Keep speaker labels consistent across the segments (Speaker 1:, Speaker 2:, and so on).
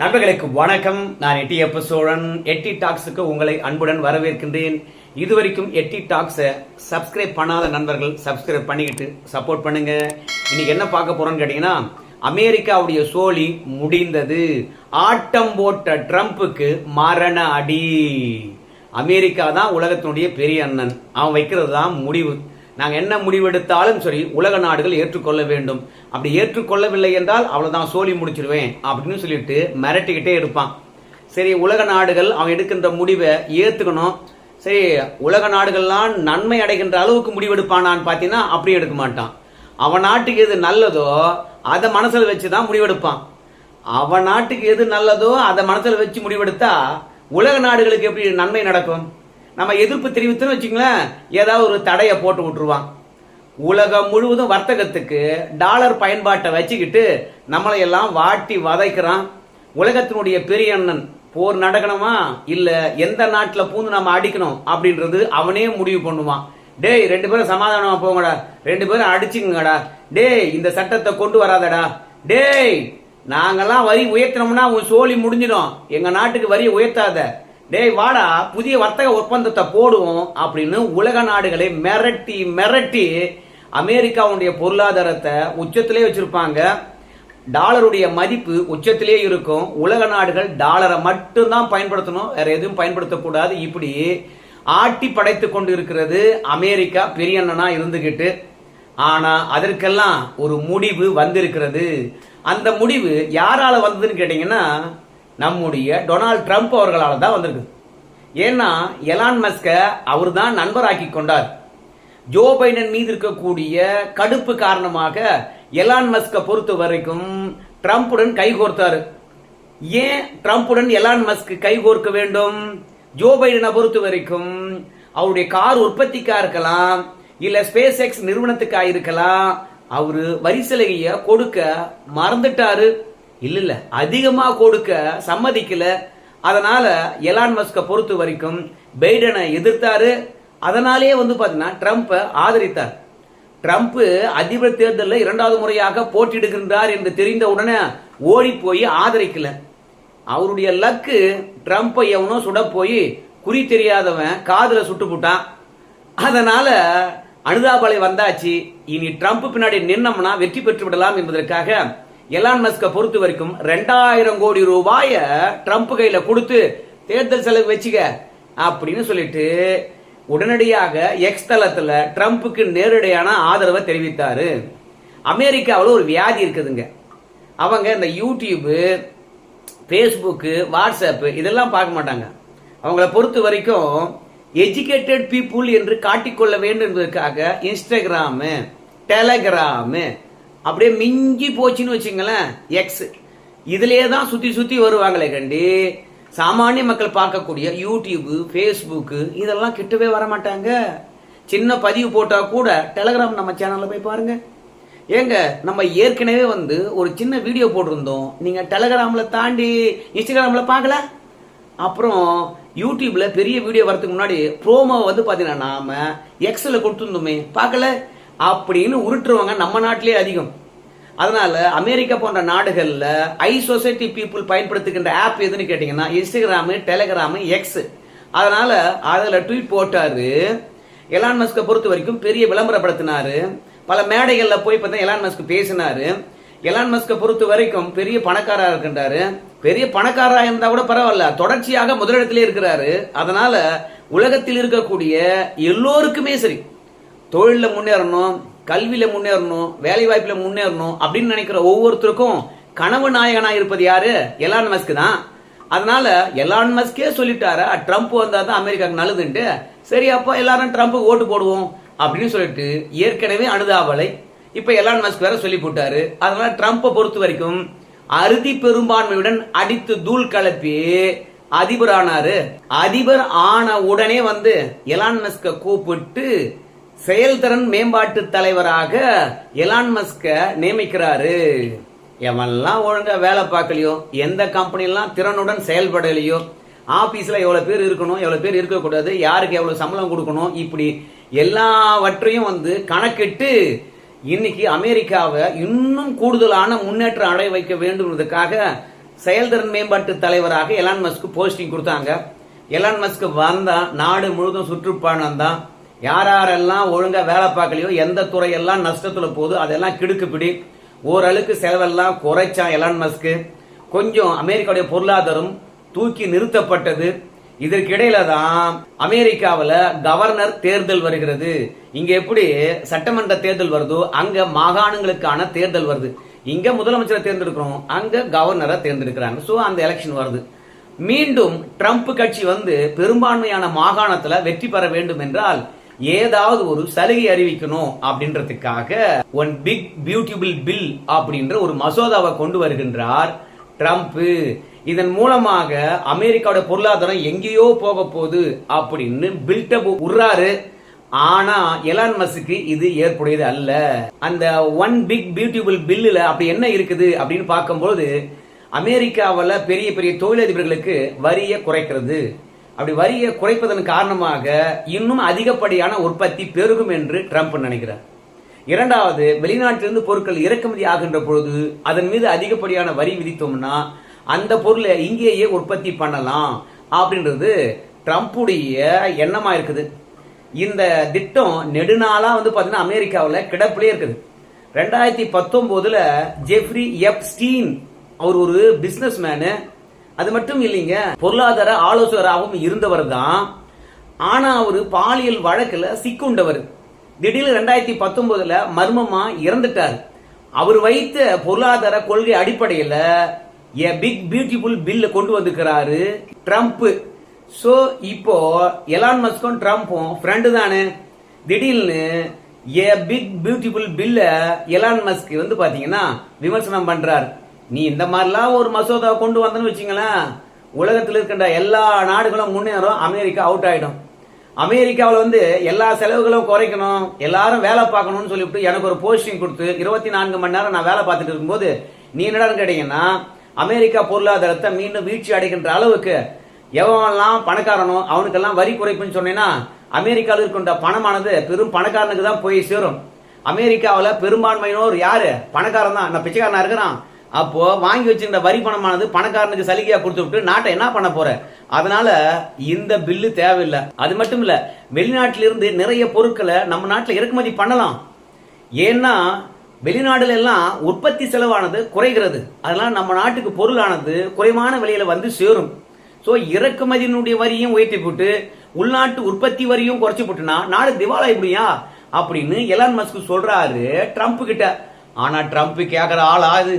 Speaker 1: நண்பர்களுக்கு வணக்கம். நான் எட்டி எப்ப சோழன். எட்டி டாக்ஸுக்கு உங்களை அன்புடன் வரவேற்கின்றேன். இதுவரைக்கும் எட்டி டாக்ஸை சப்ஸ்கிரைப் பண்ணாத நண்பர்கள் சப்ஸ்கிரைப் பண்ணிக்கிட்டு சப்போர்ட் பண்ணுங்க. இன்னைக்கு என்ன பார்க்க போறோம்னு கேட்டீங்கன்னா அமெரிக்காவுடைய சோழி முடிந்தது. ஆட்டம் போட்ட ட்ரம்ப்புக்கு மரண அடி. அமெரிக்கா தான் உலகத்தினுடைய பெரிய அண்ணன். அவன் வைக்கிறது தான் முடிவு. நாங்கள் என்ன முடிவெடுத்தாலும் சரி உலக நாடுகள் ஏற்றுக்கொள்ள வேண்டும். அப்படி ஏற்றுக்கொள்ளவில்லை என்றால் அவ்வளோதான் சோழி முடிச்சிருவேன் அப்படின்னு சொல்லிட்டு மிரட்டிக்கிட்டே இருப்பான். சரி உலக நாடுகள் அவன் எடுக்கின்ற முடிவை ஏற்றுக்கணும் சரி உலக நாடுகள்லாம் நன்மை அடைகின்ற அளவுக்கு முடிவெடுப்பானான்னு பார்த்தீங்கன்னா அப்படி எடுக்க மாட்டான். அவன் நாட்டுக்கு எது நல்லதோ அதை மனசில் வச்சு தான் முடிவெடுப்பான். அவன் நாட்டுக்கு எது நல்லதோ அதை மனசில் வச்சு முடிவெடுத்தா உலக நாடுகளுக்கு எப்படி நன்மை நடக்கும்? நம்ம எதிர்ப்பு தெரிவித்துன்னு வச்சுங்களேன் ஏதாவது ஒரு தடையை போட்டு விட்டுருவான். உலகம் முழுவதும் வர்த்தகத்துக்கு டாலர் பயன்பாட்டை வச்சுக்கிட்டு நம்மளை எல்லாம் வாட்டி வதைக்கிறான். உலகத்தினுடைய பெரிய அண்ணன் போர் நடக்கணுமா? இல்ல எந்த நாட்டுல பூந்து நம்ம அடிக்கணும் அப்படின்றது அவனே முடிவு பண்ணுவான். டேய் ரெண்டு பேரும் சமாதானமா போங்கடா. ரெண்டு பேரும் அடிச்சுங்கடா டேய் இந்த சட்டத்தை கொண்டு வராதடா. டேய் நாங்கெல்லாம் வரி உயர்த்தினோம்னா உன் சோழி முடிஞ்சிடும். எங்க நாட்டுக்கு வரி உயர்த்தாத. டேய் வாடா புதிய வர்த்தக ஒப்பந்தத்தை போடுவோம் அப்படின்னு உலக நாடுகளை மிரட்டி மிரட்டி அமெரிக்காவுடைய பொருளாதாரத்தை உச்சத்திலே வச்சிருப்பாங்க. டாலருடைய மதிப்பு உச்சத்திலே இருக்கும். உலக நாடுகள் டாலரை மட்டும்தான் பயன்படுத்தணும். வேற எதுவும் பயன்படுத்தக்கூடாது. இப்படி ஆட்டி படைத்து கொண்டு இருக்கிறது அமெரிக்கா பெரிய அண்ணனா இருந்துகிட்டு. ஆனா அதற்கெல்லாம் ஒரு முடிவு வந்திருக்கிறது. அந்த முடிவு யாரால வந்ததுன்னு கேட்டீங்கன்னா நம்முடைய டொனால்ட் ட்ரம்ப் அவர்களால் தான் வந்திருக்கு ஏன்னா எலான் மஸ்க அவர் தான் நண்பராக்கி கொண்டார். ஜோ பைடன் மீது இருக்கக்கூடிய கடுப்பு காரணமாக எலான் மஸ்க பொறுத்த வரைக்கும் ட்ரம்ப்புடன் கைகோர்த்தாரு ஏன் ட்ரம்ப்புடன் எலான் மஸ்க் கைகோர்க்க வேண்டும்? ஜோ பைடனை பொறுத்த வரைக்கும் அவருடைய கார் உற்பத்திக்காக இருக்கலாம் இல்ல ஸ்பேஸ் எக்ஸ் நிறுவனத்துக்காக இருக்கலாம் அவரு வரி சலுகையை கொடுக்க மறந்துட்டாரு. இல்லை இல்லை அதிகமாக கொடுக்க சம்மதிக்கல. அதனால் எலான் மஸ்கை பொறுத்த வரைக்கும் பைடனை எதிர்த்தாரு. அதனாலேயே வந்து பார்த்தீங்கன்னா ட்ரம்ப்பை ஆதரித்தார். ட்ரம்ப்பு அதிபர் தேர்தலில் இரண்டாவது முறையாக போட்டியிடுகின்றார் என்று தெரிந்த உடனே ஓடி போய் ஆதரிக்கல. அவருடைய லக்கு ட்ரம்ப்பை எவனோ சுட போய் குறி தெரியாதவன் காதில் சுட்டு போட்டான். அதனால அனுதாபலை வந்தாச்சு. இனி ட்ரம்ப் பின்னாடி நின்னோம்னா வெற்றி பெற்று விடலாம் என்பதற்காக எலான் மஸ்க பொறுத்த வரைக்கும் ரெண்டாயிரம் கோடி ரூபாய ட்ரம்ப் கையில கொடுத்து தேர்தல் செலவு வச்சுக்க அப்படின்னு சொல்லிட்டு உடனடியாக எக்ஸ் தளத்துல ட்ரம்ப்புக்கு நேரடியான ஆதரவை தெரிவித்தாரு. அமெரிக்காவில் ஒரு வியாதி இருக்குதுங்க. அவங்க இந்த யூடியூப்பு ஃபேஸ்புக்கு வாட்ஸ்அப்பு இதெல்லாம் பார்க்க மாட்டாங்க. அவங்கள பொறுத்த வரைக்கும் எஜுகேட்டட் பீப்புள் என்று காட்டிக்கொள்ள வேண்டும் என்பதற்காக இன்ஸ்டாகிராமு டெலகிராமு அப்படியே மிஞ்சி போச்சுன்னு வச்சுங்களேன் எக்ஸ் இதுலேயே தான் சுற்றி சுற்றி வருவாங்களே கண்டி. சாமானிய மக்கள் பார்க்கக்கூடிய யூடியூபு ஃபேஸ்புக்கு இதெல்லாம் கிட்டவே வர மாட்டாங்க சின்ன பதிவு போட்டால் கூட டெலகிராம் நம்ம சேனலில் போய் பாருங்க. ஏங்க நம்ம ஏற்கனவே வந்து ஒரு சின்ன வீடியோ போட்டிருந்தோம். நீங்கள் டெலகிராமில் தாண்டி இன்ஸ்டாகிராமில் பார்க்கல? அப்புறம் யூடியூப்பில் பெரிய வீடியோ வரதுக்கு முன்னாடி ப்ரோமோ வந்து பார்த்தீங்கன்னா நாம் எக்ஸில் கொடுத்துருந்தோமே. பார்க்கல? அப்படின்னு உருட்டுருவாங்க நம்ம நாட்டிலே அதிகம். அதனால அமெரிக்கா போன்ற நாடுகளில் ஐ சொசைட்டி பீப்புள் பயன்படுத்துகின்ற ஆப் எதுன்னு கேட்டிங்கன்னா இன்ஸ்டாகிராமு டெலகிராமு எக்ஸ் அதனால அதில் ட்வீட் போட்டாரு. எலான் மஸ்கை பொறுத்த வரைக்கும் பெரிய விளம்பரப்படுத்தினாரு. பல மேடைகளில் போய் பார்த்தா எலான் மஸ்க் பேசினாரு. எலான் மஸ்கை பொறுத்த வரைக்கும் பெரிய பணக்காரா இருக்கின்றாரு. பெரிய பணக்காரா இருந்தா கூட பரவாயில்ல. தொடர்ச்சியாக முதலிடத்திலே இருக்கிறாரு. அதனால உலகத்தில் இருக்கக்கூடிய எல்லோருக்குமே சரி. தொழிலில் முன்னேறணும் கல்வியில் முன்னேறணும் வேலை வாய்ப்பில் முன்னேறணும் அப்படின்னு நினைக்கிற ஒவ்வொருத்தருக்கும் கனவு நாயகனாக இருப்பது யாரு? எலான் மஸ்க் தான். அதனால எலான் மஸ்கே சொல்லிட்டாரு ட்ரம்ப் வந்தா தான் அமெரிக்காவுக்கு நல்லதுன்ட்டு சரி அப்போ எல்லாரும் ட்ரம்ப்புக்கு ஓட்டு போடுவோம் அப்படின்னு சொல்லிட்டு ஏற்கனவே அனுதாபலை இப்போ எலான் மஸ்க் வேற சொல்லி போட்டாரு. அதனால ட்ரம்ப்பை பொறுத்த வரைக்கும் அறுதி பெரும்பான்மையுடன் அடித்து தூள் கலப்பி அதிபர் ஆனாரு அதிபர் ஆன உடனே வந்து எலான் மஸ்க கூப்பிட்டு செயல்திறன் மேம்பாட்டு தலைவராக எலான் மஸ்க நியமிக்கிறாரு. எவன்லாம் ஒழுங்கா வேலை பார்க்கலையோ எந்த கம்பெனிலாம் திறனுடன் செயல்படலையோ ஆபீஸ்ல எவ்வளவு பேர் இருக்கணும் எவ்வளவு பேர் இருக்கக்கூடாது யாருக்கு எவ்வளவு சம்பளம் கொடுக்கணும் இப்படி எல்லாவற்றையும் வந்து கணக்கிட்டு இன்னைக்கு அமெரிக்காவை இன்னும் கூடுதலான முன்னேற்றம் அடைய வைக்க வேண்டும்ன்றதுக்காக செயல்திறன் மேம்பாட்டு தலைவராக எலான் மஸ்க்கு போஸ்டிங் கொடுத்தாங்க. எலான் மஸ்க் வந்தா நாடு முழுதும் சுற்றுப்பயணம் தான். யார் யாரெல்லாம் ஒழுங்காக வேலை பார்க்கலையோ எந்த துறையெல்லாம் நஷ்டத்தில் போகுது அதெல்லாம் கிடுக்குப்பிடி ஓரளவுக்கு செலவெல்லாம் குறைச்சான் எலான் மஸ்க்கு கொஞ்சம் அமெரிக்காவுடைய பொருளாதாரம் தூக்கி நிறுத்தப்பட்டது. இதற்கிடையில தான் அமெரிக்காவில் கவர்னர் தேர்தல் வருகிறது. இங்க எப்படி சட்டமன்ற தேர்தல் வருதோ அங்க மாகாணங்களுக்கான தேர்தல் வருது. இங்க முதலமைச்சரை தேர்ந்தெடுக்கிறோம் அங்க கவர்னரை தேர்ந்தெடுக்கிறாங்க. ஸோ அந்த எலெக்ஷன் வருது. மீண்டும் ட்ரம்ப் கட்சி வந்து பெரும்பான்மையான மாகாணத்தில் வெற்றி பெற வேண்டும் என்றால் ஏதாவது ஒரு சலுகை அறிவிக்கணும் அப்படின்றதுக்காக ஒன் பிக் பியூட்டிபிள் பில் அப்படின்ற ஒரு மசோதாவை கொண்டு வருகின்றார் ட்ரம்ப் இதன் மூலமாக அமெரிக்காவோட பொருளாதாரம் எங்கேயோ போக போகுது அப்படின்னு பில்டப் உர்றாரு. ஆனா எலான் மஸ்க்கு இது ஏற்புடையது அல்ல. அந்த ஒன் பிக் பியூட்டிபிள் பில்லுல அப்படி என்ன இருக்குது அப்படின்னு பார்க்கும்போது அமெரிக்காவில் பெரிய பெரிய தொழிலதிபர்களுக்கு வரியை குறைக்கிறது. அப்படி வரியை குறைப்பதன் காரணமாக இன்னும் அதிகப்படியான உற்பத்தி பெருகும் என்று ட்ரம்ப் நினைக்கிறார். இரண்டாவது வெளிநாட்டிலிருந்து பொருட்கள் இறக்குமதி ஆகின்ற பொழுது அதன் மீது அதிகப்படியான வரி விதித்தோம்னா அந்த பொருளை இங்கேயே உற்பத்தி பண்ணலாம் அப்படின்றது ட்ரம்ப்புடைய எண்ணமாக இருக்குது. இந்த திட்டம் நெடுநாளாக வந்து பார்த்தீங்கன்னா அமெரிக்காவில் கிடப்பிலே இருக்குது. ரெண்டாயிரத்தி பத்தொம்போதில் ஜெஃப்ரி எப் ஸ்டீன் அவர் ஒரு பிஸ்னஸ் மேனு அது மட்டும் இல்லைங்க பொருளாதார ஆலோசகராகவும் இருந்தவர் தான் ஆனா அவர் பாலியல் வழக்குல சிக்குண்டவர். திடீர்னு ரெண்டாயிரத்தி பத்தொன்பதுல மர்மமா இறந்துட்டார். அவர் வைத்த பொருளாதார கொள்கை அடிப்படையில் எ பிக் பியூட்டிஃபுல் பில்ல கொண்டு வந்திருக்கிறாரு ட்ரம்ப். ஸோ இப்போ எலான் மஸ்கும் ட்ரம்ப்பும் ஃப்ரெண்டு தானே. திடீர்னு ஏ பிக் பியூட்டிஃபுல் பில்ல எலான் மஸ்க் வந்து பாத்தீங்கன்னா விமர்சனம் பண்றாரு. நீ இந்த மாதிரிலாம் ஒரு மசோதாவை கொண்டு வந்தேன்னு வச்சுங்களேன் உலகத்தில் இருக்கின்ற எல்லா நாடுகளும் முன்னேறும் அமெரிக்கா அவுட் ஆயிடும். அமெரிக்காவில் வந்து எல்லா செலவுகளும் குறைக்கணும் எல்லாரும் வேலை பார்க்கணும்னு சொல்லிவிட்டு எனக்கு ஒரு போஸ்டிங் கொடுத்து இருபத்தி நான்கு மணி நேரம் நான் வேலை பார்த்துட்டு இருக்கும்போது நீ என்னடான்னு கேட்டீங்கன்னா அமெரிக்கா பொருளாதாரத்தை மீண்டும் வீழ்ச்சி அடைகின்ற அளவுக்கு எவன்லாம் பணக்காரனோ அவனுக்கெல்லாம் வரி குறைப்புன்னு சொன்னேன்னா அமெரிக்காவில் இருக்கின்ற பணமானது பெரும் பணக்காரனுக்கு தான் போய் சேரும். அமெரிக்காவில் பெரும்பான்மையினோர் யாரு? பணக்காரன் தான். நான் பிச்சைக்காரனா இருக்கிறான். அப்போ வாங்கி வச்சிருந்த வரி பணமானது பணக்காரனுக்கு சலுகையா கொடுத்து விட்டு நாட்டை என்ன பண்ண போற? அதனால இந்த பில்லு தேவையில்லை. அது மட்டும் இல்ல வெளிநாட்டிலிருந்து நிறைய பொருட்களை நம்ம நாட்டில் இறக்குமதி பண்ணலாம். ஏன்னா வெளிநாடுல எல்லாம் உற்பத்தி செலவானது குறைகிறது. அதனால நம்ம நாட்டுக்கு பொருளானது குறைவான விலையில வந்து சேரும். ஸோ இறக்குமதியினுடைய வரியும் உயர்த்தி போட்டு உள்நாட்டு உற்பத்தி வரியும் குறைச்சி போட்டுனா நாடு திவாலா இப்படியா அப்படின்னு எலான் மஸ்க் சொல்றாரு ட்ரம்ப் கிட்ட. ஆனா ட்ரம்ப் கேக்குற ஆள் ஆகுது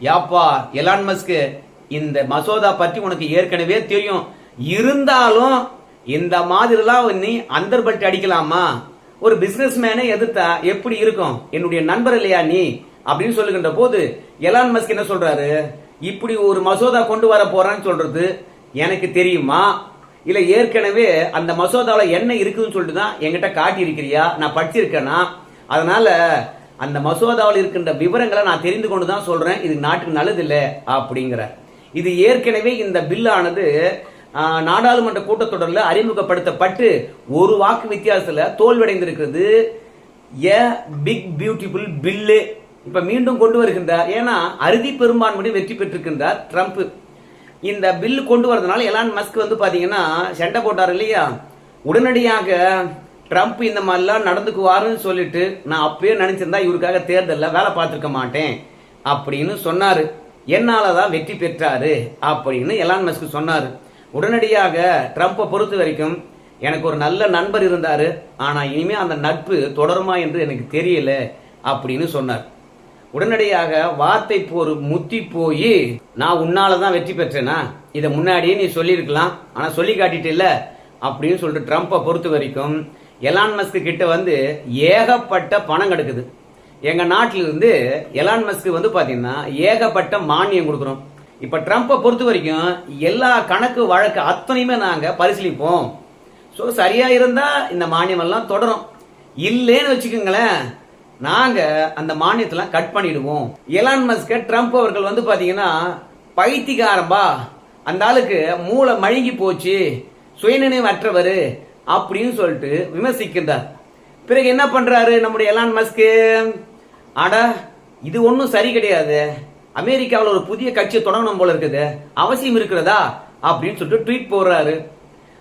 Speaker 1: யாப்பா எலான் மஸ்க் இந்த மசோதா பற்றி உனக்கு ஏற்கனவே தெரியும். இருந்தாலும் இந்த மாதிரிலாம் நீ அந்தர்பட்டு அடிக்கலாமா? ஒரு பிசினஸ் மேனை எதிர்த்தா எப்படி இருக்கும்? என்னுடைய நண்பர் இல்லையா நீ? அப்படின்னு சொல்லுகின்ற போது எலான் மஸ்க் என்ன சொல்றாரு? இப்படி ஒரு மசோதா கொண்டு வர போறான்னு சொல்றது எனக்கு தெரியுமா? இல்ல ஏற்கனவே அந்த மசோதாவில் என்ன இருக்குதுன்னு சொல்லிட்டு தான் என்கிட்ட காட்டி இருக்கிறியா நான் படிச்சிருக்கேனா? அதனால அந்த மசோதாவில் இருக்கின்ற விவரங்களை நான் தெரிந்து கொண்டு தான் சொல்கிறேன் இது நாட்டுக்கு நல்லது இல்லை அப்படிங்கிற. இது ஏற்கனவே இந்த பில்லானது நாடாளுமன்ற கூட்டத்தொடரில் அறிமுகப்படுத்தப்பட்டு ஒரு வாக்கு வித்தியாசத்தில் தோல்வடைந்திருக்கிறது ஏ பிக் பியூட்டிஃபுல் பில்லு. இப்போ மீண்டும் கொண்டு வருகின்றார். ஏன்னா அறுதி பெரும்பான்மையை வெற்றி பெற்றிருக்கின்றார் ட்ரம்ப். இந்த பில்லு கொண்டு வரதுனால எலான் மஸ்க் வந்து பார்த்தீங்கன்னா சண்டை போட்டார் இல்லையா? உடனடியாக ட்ரம்ப் இந்த மாதிரிலாம் நடந்துக்குவாருன்னு சொல்லிட்டு நான் அப்பயே நினைச்சிருந்தா இவருக்காக தேர்தலில் வேலை பார்த்துருக்க மாட்டேன் அப்படின்னு சொன்னார். என்னால் தான் வெற்றி பெற்றாரு அப்படின்னு எலான் மஸ்க் சொன்னார். உடனடியாக ட்ரம்ப்பை பொறுத்த வரைக்கும் எனக்கு ஒரு நல்ல நண்பர் இருந்தார். ஆனால் இனிமேல் அந்த நட்பு தொடருமா என்று எனக்கு தெரியல அப்படின்னு சொன்னார். உடனடியாக வார்த்தை போர் முத்தி போய் நான் உன்னால தான் வெற்றி பெற்றேனா? இதை முன்னாடியே நீ சொல்லியிருக்கலாம். ஆனால் சொல்லி காட்டிட்டில்ல அப்படின்னு சொல்லிட்டு ட்ரம்ப்பை பொறுத்த வரைக்கும் எலான் மஸ்க் கிட்ட வந்து ஏகப்பட்ட பணம் கிடக்குது. எங்க நாட்டிலிருந்து எலான் மஸ்க் வந்து பாத்தீங்கன்னா ஏகப்பட்ட மானியம் கொடுக்குறோம். இப்ப ட்ரம்ப்பை பொறுத்த வரைக்கும் எல்லா கணக்கு வழக்கு அத்தனையுமே நாங்க பரிசீலிப்போம். ஸோ சரியா இருந்தா இந்த மானியம் எல்லாம் தொடரும். இல்லைன்னு வச்சுக்கோங்களேன் நாங்க அந்த மானியத்தெல்லாம் கட் பண்ணிடுவோம். எலான் மஸ்க ட்ரம்ப் அவர்கள் வந்து பாத்தீங்கன்னா பைத்தியக்காரம்பா. அந்த ஆளுக்கு மூளை மழுங்கி போச்சு. சுயநினைவற்றவர். அப்படின்னு சொல்லிட்டு விமர்சிக்கின்றார். பிறகு என்ன பண்றாரு நம்முடைய எலான் மஸ்கு ஆடா இது ஒன்றும் சரி கிடையாது. அமெரிக்காவில் ஒரு புதிய கட்சியை தொடங்கணும் போல இருக்குது. அவசியம் இருக்கிறதா? அப்படின்னு சொல்லிட்டு ட்வீட் போடுறாரு.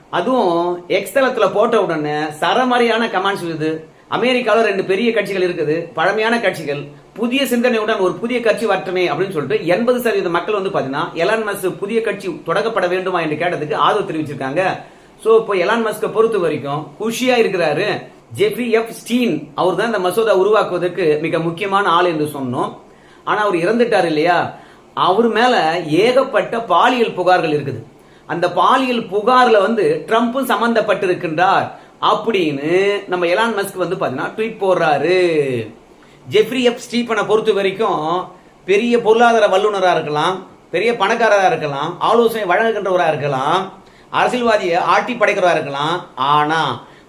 Speaker 1: அதுவும் எக்ஸ்தலத்தில் போட்ட உடனே சரமாரியான கமெண்ட்ஸ் இருக்குது அமெரிக்காவில் ரெண்டு பெரிய கட்சிகள் இருக்குது. பழமையான கட்சிகள். புதிய சிந்தனையுடன் ஒரு புதிய கட்சி வரட்டுமே அப்படின்னு சொல்லிட்டு எண்பது சதவீத மக்கள் வந்து பார்த்தீங்கன்னா எலான் மஸ்க் புதிய கட்சி தொடங்கப்பட வேண்டுமா என்று கேட்டதுக்கு ஆதரவு தெரிவிச்சிருக்காங்க. சோ இப்போ எலான் மஸ்க பொறுத்த வரைக்கும் குஷியா இருக்கிறாரு. ஜெஃப்ரி எஃப் ஸ்டீன் அவர் தான் இந்த மசோதா உருவாக்குவதற்கு மிக முக்கியமான ஆள் என்று சொன்னோம். ஆனா அவர் இறந்துட்டார் இல்லையா? அவர் மேல ஏகப்பட்ட பாலியல் புகார்கள் இருக்குது. அந்த பாலியல் புகார்ல வந்து ட்ரம்ப்பும் சம்பந்தப்பட்டிருக்கின்றார். அப்படின்னு நம்ம எலான் மஸ்க் வந்து பாத்தீங்கன்னா ட்வீட் போடுறாரு. ஜெஃப்ரி எஃப் ஸ்டீபனை பொறுத்த வரைக்கும் பெரிய பொருளாதார வல்லுநராக இருக்கலாம் பெரிய பணக்காரராக இருக்கலாம் ஆலோசனை வழங்குகின்றவராக இருக்கலாம். அரசியல்வாதியை ஆட்டி படைக்கிறவா இருக்கலாம். ஆனா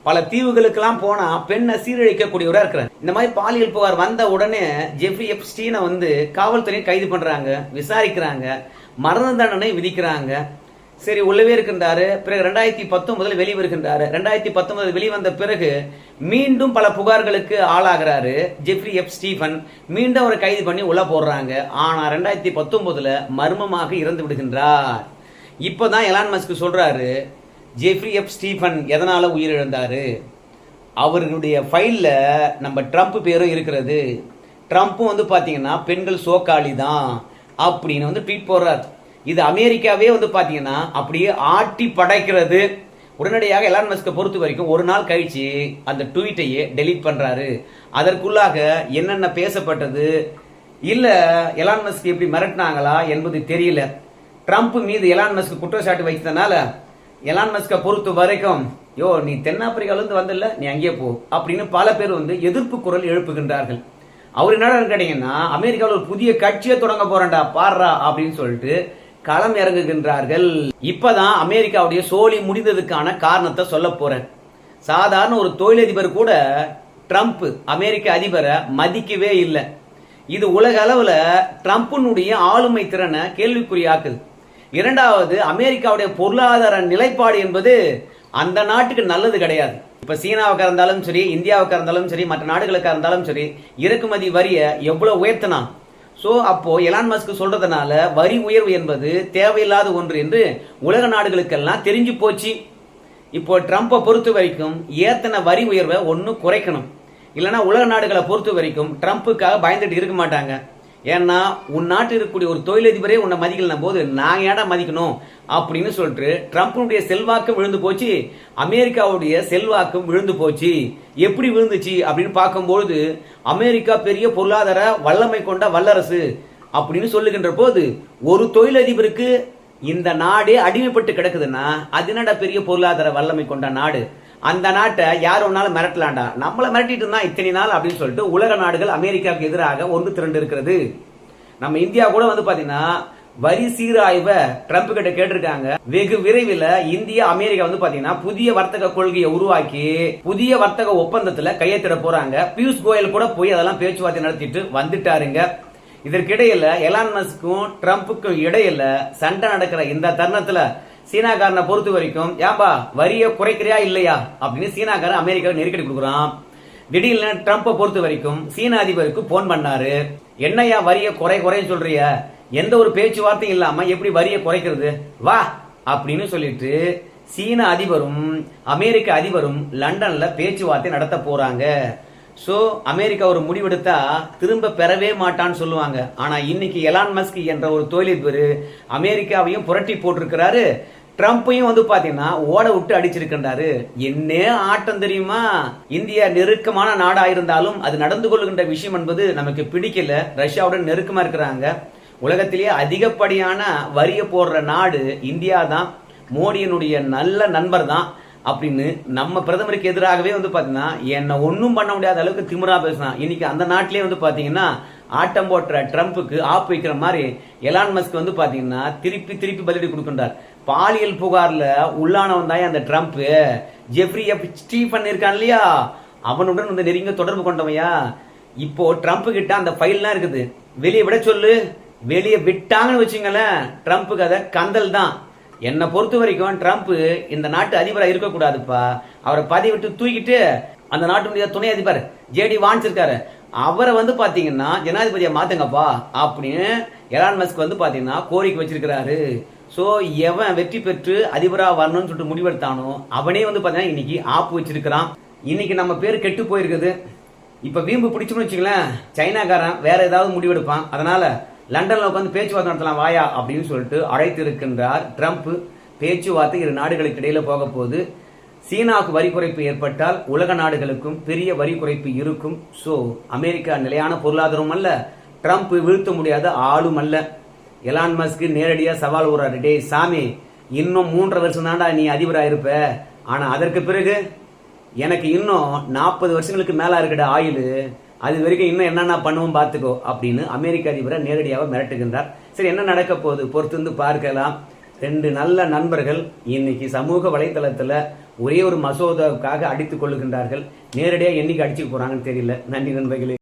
Speaker 1: பல தீவுகளுக்கெல்லாம் போனா பெண்ணை சீரழிக்கக்கூடியவராக இருக்கிறார். இந்த மாதிரி பாலியல் புகார் வந்த உடனே ஜெஃப்ரி எப்ஸ்டீனை வந்து காவல்துறையை கைது பண்றாங்க விசாரிக்கிறாங்க மரண தண்டனை விதிக்கிறாங்க. சரி உள்ளவே இருக்கின்றாரு. பிறகு ரெண்டாயிரத்தி பத்தொன்பதுல வெளிவருகின்றாரு. ரெண்டாயிரத்தி பத்தொன்பது வெளிவந்த பிறகு மீண்டும் பல புகார்களுக்கு ஆளாகிறாரு ஜெஃப்ரி எப். ஸ்டீஃபன் மீண்டும் அவரை கைது பண்ணி உள்ள போடுறாங்க. ஆனா ரெண்டாயிரத்தி பத்தொன்பதுல மர்மமாக இறந்து விடுகின்றார். இப்பதான் எலான் மஸ்க்கு சொல்கிறாரு ஜெஃப்ரி எஃப் ஸ்டீஃபன் எதனால் உயிரிழந்தார்? அவர்களுடைய ஃபைலில் நம்ம ட்ரம்ப் பேரும் இருக்கிறது. ட்ரம்ப்பும் வந்து பார்த்தீங்கன்னா பெண்கள் சோக்காளி தான் அப்படின்னு வந்து ட்வீட் போடுறார். இது அமெரிக்காவே வந்து பார்த்தீங்கன்னா அப்படியே ஆட்டி படைக்கிறது. உடனடியாக எலான் மஸ்கை பொறுத்த வரைக்கும் ஒரு நாள் கழித்து அந்த ட்வீட்டையே டெலீட் பண்ணுறாரு அதற்குள்ளாக என்னென்ன பேசப்பட்டது? இல்லை எலான் மஸ்க் எப்படி மிரட்டினாங்களா என்பது தெரியல. ட்ரம்ப் மீது எலான் மஸ்க் குற்றச்சாட்டு வைத்ததுனால எலான் மஸ்கை பொறுத்த வரைக்கும் யோ நீ தென்னாப்பிரிக்காவிலிருந்து வந்தல நீ அங்கேயே போ அப்படின்னு பல பேர் வந்து எதிர்ப்பு குரல் எழுப்புகின்றார்கள். அவர் என்னடா கேட்டீங்கன்னா அமெரிக்காவில் ஒரு புதிய கட்சியை தொடங்க போறேன்டா பாடுறா அப்படின்னு சொல்லிட்டு களம் இறங்குகின்றார்கள். இப்பதான் அமெரிக்காவுடைய சோழி முடிந்ததுக்கான காரணத்தை சொல்ல போறேன். சாதாரண ஒரு தொழிலதிபர் கூட ட்ரம்ப் அமெரிக்க அதிபரை மதிக்கவே இல்லை. இது உலக அளவில் ட்ரம்ப்பினுடைய ஆளுமை திறனை கேள்விக்குறியாக்குது. இரண்டாவது அமெரிக்காவுடைய பொருளாதார நிலைப்பாடு என்பது அந்த நாட்டுக்கு நல்லது கிடையாது. இப்ப சீனாவுக்கு இருந்தாலும் சரி இந்தியாவுக்கு இருந்தாலும் சரி மற்ற நாடுகளுக்காக இருந்தாலும் சரி இறக்குமதி வரியை எவ்வளவு உயர்த்தினான் ஸோ அப்போ எலான் மஸ்க் சொல்றதுனால வரி உயர்வு என்பது தேவையில்லாத ஒன்று என்று உலக நாடுகளுக்கெல்லாம் தெரிஞ்சு போச்சு. இப்போ ட்ரம்ப்பை பொறுத்த வரைக்கும் ஏத்தனை வரி உயர்வை ஒன்று குறைக்கணும். இல்லைன்னா உலக நாடுகளை பொறுத்த வரைக்கும் ட்ரம்ப்புக்காக பயந்துட்டு இருக்க மாட்டாங்க. ஏன்னா உன் நாட்டில் இருக்கக்கூடிய ஒரு தொழிலதிபரே உன்னை மதிக்கலன போது நாங்கள் ஏடா மதிக்கணும்? அப்படின்னு சொல்லிட்டு ட்ரம்ப்னுடைய செல்வாக்கும் விழுந்து போச்சு. அமெரிக்காவுடைய செல்வாக்கும் விழுந்து போச்சு. எப்படி விழுந்துச்சு அப்படின்னு பார்க்கும்பொழுது அமெரிக்கா பெரிய பொருளாதார வல்லமை கொண்ட வல்லரசு அப்படின்னு சொல்லுகின்ற போது ஒரு தொழிலதிபருக்கு இந்த நாடே அடிமைப்பட்டு கிடக்குதுன்னா அது என்னடா பெரிய பொருளாதார வல்லமை கொண்ட நாடு? அந்த நாட்டை யார் ஒன்னாலும் மிரட்டலாண்டா நம்மளை மிரட்டிட்டு இருந்தா இத்தனை நாள் அப்படின்னு சொல்லிட்டு உலக நாடுகள் அமெரிக்காவுக்கு எதிராக ஒன்று திரண்டு இருக்கிறது. நம்ம இந்தியா கூட வந்து பாத்தீங்கன்னா வரி சீராய்வை ட்ரம்ப் கிட்ட கேட்டிருக்காங்க. வெகு விரைவில் இந்தியா அமெரிக்கா வந்து பாத்தீங்கன்னா புதிய வர்த்தக கொள்கையை உருவாக்கி புதிய வர்த்தக ஒப்பந்தத்துல கையெழுத்திட போறாங்க. பியூஷ் கோயல் கூட போய் அதெல்லாம் பேச்சுவார்த்தை நடத்திட்டு வந்துட்டாருங்க. இதற்கிடையில எலான் மஸ்க்கும் ட்ரம்ப்புக்கும் இடையில சண்டை நடக்கிற இந்த தருணத்துல சீனாக்காரனை பொறுத்த வரைக்கும் ஏன்பா வரியை குறைக்கிறியா இல்லையா? அப்படின்னு சீனாக்காரன் அமெரிக்காவை நெருக்கடி கொடுக்குறான். திடீர்னு ட்ரம்ப்பை பொறுத்த வரைக்கும் சீன அதிபருக்கு போன் பண்ணாரு. என்னையா வரியை குறை குறைன்னு சொல்றிய? எந்த ஒரு பேச்சுவார்த்தையும் இல்லாம எப்படி வரியை குறைக்கிறது? வா அப்படின்னு சொல்லிட்டு சீன அதிபரும் அமெரிக்க அதிபரும் லண்டன்ல பேச்சுவார்த்தை நடத்த போறாங்க. ஸோ அமெரிக்கா ஒரு முடிவெடுத்தா திரும்ப பெறவே மாட்டான்னு சொல்லுவாங்க. ஆனால் இன்னைக்கு எலான் மஸ்கி என்ற ஒரு தொழிலதிபர் அமெரிக்காவையும் புரட்டி போட்டிருக்கிறாரு. ட்ரம்ப்பையும் வந்து பார்த்தீங்கன்னா ஓட விட்டு அடிச்சிருக்கின்றாரு. என்ன ஆட்டம் தெரியுமா? இந்தியா நெருக்கமான நாடாக இருந்தாலும் அது நடந்து கொள்கின்ற விஷயம் என்பது நமக்கு பிடிக்கல. ரஷ்யாவுடன் நெருக்கமாக இருக்கிறாங்க. உலகத்திலேயே அதிகப்படியான வரிய போடுற நாடு இந்தியா தான் மோடியினுடைய நல்ல நண்பர் தான் அப்படின்னு நம்ம பிரதமருக்கு எதிராகவே வந்து பார்த்தீங்கன்னா என்னை ஒன்றும் பண்ண முடியாத அளவுக்கு திமுறா பேசினான் இன்னைக்கு அந்த நாட்டிலே வந்து பார்த்தீங்கன்னா ஆட்டம் போட்டுற ட்ரம்ப்புக்கு ஆப் வைக்கிற மாதிரி எலான் மஸ்க் வந்து பார்த்தீங்கன்னா திருப்பி திருப்பி பதிலடி கொடுக்கின்றார். பாலியல் புகாரில் உள்ளானவன் தான் அந்த ட்ரம்ப் ஜெஃப்ரி எஃப் ஸ்டீஃபன் இருக்கான் இல்லையா? அவனுடன் வந்து நெருங்க தொடர்பு கொண்டவையா? இப்போ ட்ரம்ப் கிட்ட அந்த ஃபைல்லாம் இருக்குது. வெளியே விட சொல்லு. வெளியே விட்டாங்கன்னு வச்சுங்களேன் ட்ரம்ப்புக்கு அதை கந்தல் தான். என்னை பொறுத்த வரைக்கும் ட்ரம்ப் இந்த நாட்டு அதிபராக இருக்கக்கூடாதுப்பா. அவரை பதவி விட்டு தூக்கிட்டு அந்த நாட்டுடைய துணை அதிபர் ஜேடி வான்ஸ் இருக்காரு. அவரை வந்து பார்த்தீங்கன்னா ஜனாதிபதியை மாத்துங்கப்பா அப்படின்னு எலான் மஸ்க் வந்து பார்த்தீங்கன்னா கோரிக்கை வச்சிருக்கிறாரு. ஸோ எவன் வெற்றி பெற்று அதிபராக வரணும்னு சொல்லிட்டு முடிவெடுத்தானோ அவனே வந்து பார்த்தீங்கன்னா இன்னைக்கு ஆப்பு வச்சிருக்கிறான். இன்னைக்கு நம்ம பேர் கெட்டு போயிருக்குது. இப்போ வீம்பு பிடிச்சோம்னு வச்சுங்களேன் சைனாக்காரன் வேற ஏதாவது முடிவெடுப்பான். அதனால லண்டனில் உட்காந்து பேச்சுவார்த்தை நடத்தலாம் வாயா அப்படின்னு சொல்லிட்டு அழைத்து இருக்கின்றார் ட்ரம்ப். பேச்சுவார்த்தை இரு நாடுகளுக்கு இடையில போக போகுது. சீனாவுக்கு வரி குறைப்பு ஏற்பட்டால் உலக நாடுகளுக்கும் பெரிய வரி குறைப்பு இருக்கும். ஸோ அமெரிக்கா நிலையான பொருளாதாரம் அல்ல. ட்ரம்ப் வீழ்த்த முடியாத ஆளும் அல்ல. எலான் மஸ்க்கு நேரடியாக சவால் விடுறாரு டே சாமி இன்னும் மூன்றரை வருஷம் தாண்டா நீ அதிபராக இருப்ப ஆனால் அதற்கு பிறகு எனக்கு இன்னும் நாற்பது வருஷங்களுக்கு மேலே இருக்கிற ஆயுள். அது வரைக்கும் இன்னும் என்னென்ன பண்ணுவோம் பார்த்துக்கோ அப்படின்னு அமெரிக்க அதிபரை நேரடியாக மிரட்டுகின்றார். சரி என்ன நடக்க போகுது? பொறுத்திருந்து பார்க்கலாம். ரெண்டு நல்ல நண்பர்கள் இன்னைக்கு சமூக வலைத்தளத்தில் ஒரே ஒரு மசோதாவுக்காக அடித்துக் கொள்ளுகின்றார்கள். நேரடியாக என்னைக்கு அடிச்சுக்க போகிறாங்கன்னு தெரியல. நன்றி நண்பர்களே.